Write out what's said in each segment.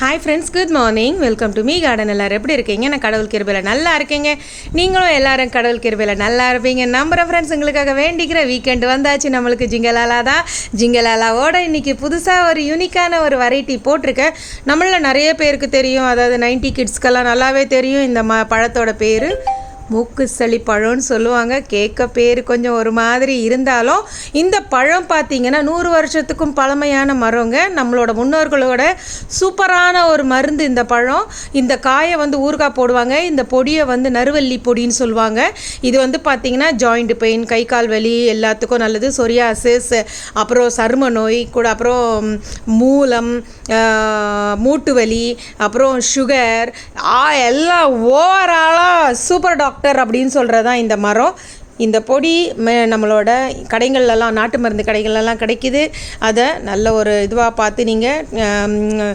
Hi friends good morning welcome to me garden எல்லோரும் எப்படி இருக்கீங்க? நான் கடவுள் கிருபையில் நல்லா இருக்கீங்க. நீங்களும் எல்லாரும் கடவுள் கிருபையில் நல்லா இருப்பீங்க. நம்புகிற ஃப்ரெண்ட்ஸ் உங்களுக்காக வேண்டிக்கிற வீக்கெண்டு வந்தாச்சு. நம்மளுக்கு ஜிங்கலாலா தான். ஜிங்கலாலாவோட இன்றைக்கி புதுசாக ஒரு யூனிக்கான ஒரு வெரைட்டி போட்டிருக்கேன். நம்மள நிறைய பேருக்கு தெரியும். அதாவது நைன்டி கிட்ஸ்க்கெல்லாம் நல்லாவே தெரியும். இந்த ம பழத்தோட பேர். மூக்கு சளி பழம்னு சொல்லுவாங்க. கேட்க பேர் கொஞ்சம் ஒரு மாதிரி இருந்தாலும் இந்த பழம் பார்த்தீங்கன்னா நூறு வருஷத்துக்கும் பழமையான மரங்க. நம்மளோட முன்னோர்களோட சூப்பரான ஒரு மருந்து இந்த பழம். இந்த காயை வந்து ஊறுகாய் போடுவாங்க. இந்த பொடியை வந்து நறுவல்லி பொடின்னு சொல்லுவாங்க. இது வந்து பார்த்திங்கன்னா ஜாயிண்ட் பெயின் கை கால் வலி எல்லாத்துக்கும் நல்லது. சொரியாசிஸ் அப்புறம் சரும நோய் கூட அப்புறம் மூலம் மூட்டு வலி அப்புறம் சுகர் எல்லாம் ஓவராலாக சூப்பர் டாக்டர் டாக்டர் அப்படின்னு சொல்கிறது தான் இந்த மரம். இந்த பொடி மே நம்மளோட கடைகள்லாம் நாட்டு மருந்து கடைகள்லாம் கிடைக்குது. அதை நல்ல ஒரு இதுவாக பார்த்து நீங்கள்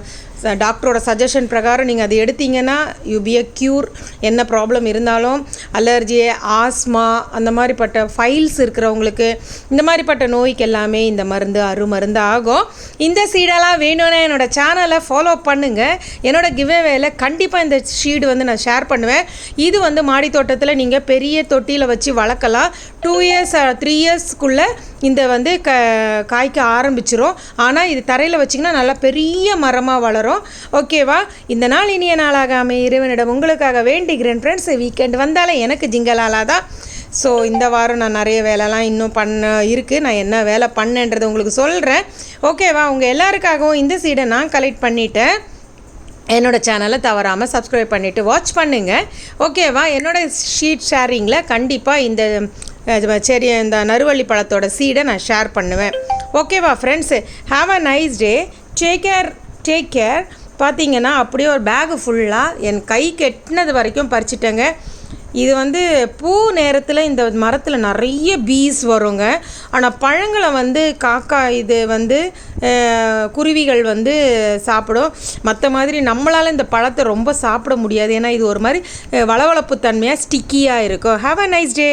டாக்டரோட சஜஷன் பிரகாரம் நீங்கள் அதை எடுத்தீங்கன்னா யூ பி அ க்யூர் என்ன ப்ராப்ளம் இருந்தாலும் அலர்ஜி ஆஸ்மா அந்த மாதிரிப்பட்ட ஃபைல்ஸ் இருக்கிறவங்களுக்கு இந்த மாதிரிப்பட்ட நோய்க்கு எல்லாமே இந்த மருந்து அருமருந்து ஆகும் இந்த சீடெல்லாம் வேணும்னா என்னோடய சேனலை ஃபாலோ பண்ணுங்கள் என்னோட கிவ்வேவேல கண்டிப்பாக இந்த ஷீடு வந்து நான் ஷேர் பண்ணுவேன். இது வந்து மாடி தோட்டத்தில் நீங்கள் பெரிய தொட்டியில் வச்சு வளர்க்கலாம். டூ இயர்ஸ் த்ரீ இயர்ஸ்க்குள்ளே இந்த வந்து க காய்க்க ஆரம்பிச்சிரும். ஆனால் இது தரையில் வச்சிங்கன்னா நல்லா பெரிய மரமாக வளரும். ஓகேவா இந்த நாள் இனிய நாளாக அமை இறைவனிடம் உங்களுக்காக வேண்டிக்கிறேன் ஃப்ரெண்ட்ஸ் வீக்கெண்ட் வந்தாலே எனக்கு ஜிங்கலாலா தான் ஸோ இந்த வாரம் நான் நிறைய வேலைலாம் இன்னும் பண்ண இருக்குது நான் என்ன வேலை பண்ணேன்றது உங்களுக்கு சொல்கிறேன் ஓகேவா உங்கள் எல்லாருக்காகவும் இந்த சீடை நான் கலெக்ட் பண்ணிவிட்டேன் என்னோடய சேனலை தவறாமல் சப்ஸ்கிரைப் பண்ணிவிட்டு வாட்ச் பண்ணுங்கள் ஓகேவா என்னோடய ஷீட் ஷேரிங்கில் கண்டிப்பாக இந்த சரி இந்த நறுவள்ளி பழத்தோட சீடை நான் ஷேர் பண்ணுவேன். ஓகேவா friends have a nice day take care take care பார்த்தீங்கன்னா அப்படியே ஒரு பேகு ஃபுல்லாக என் கை கெட்டினது வரைக்கும் பறிச்சிட்டேங்க. இது வந்து பூ நேரத்தில் இந்த மரத்தில் நிறைய பீஸ் வருங்க. ஆனால் பழங்களை வந்து காக்கா இது வந்து குருவிகள் வந்து சாப்பிடும். மற்ற மாதிரி நம்மளால் இந்த பழத்தை ரொம்ப சாப்பிட முடியாது. ஏன்னா இது ஒரு மாதிரி வளவளப்பு தன்மையாக ஸ்டிக்கியாக இருக்கும். Have a nice day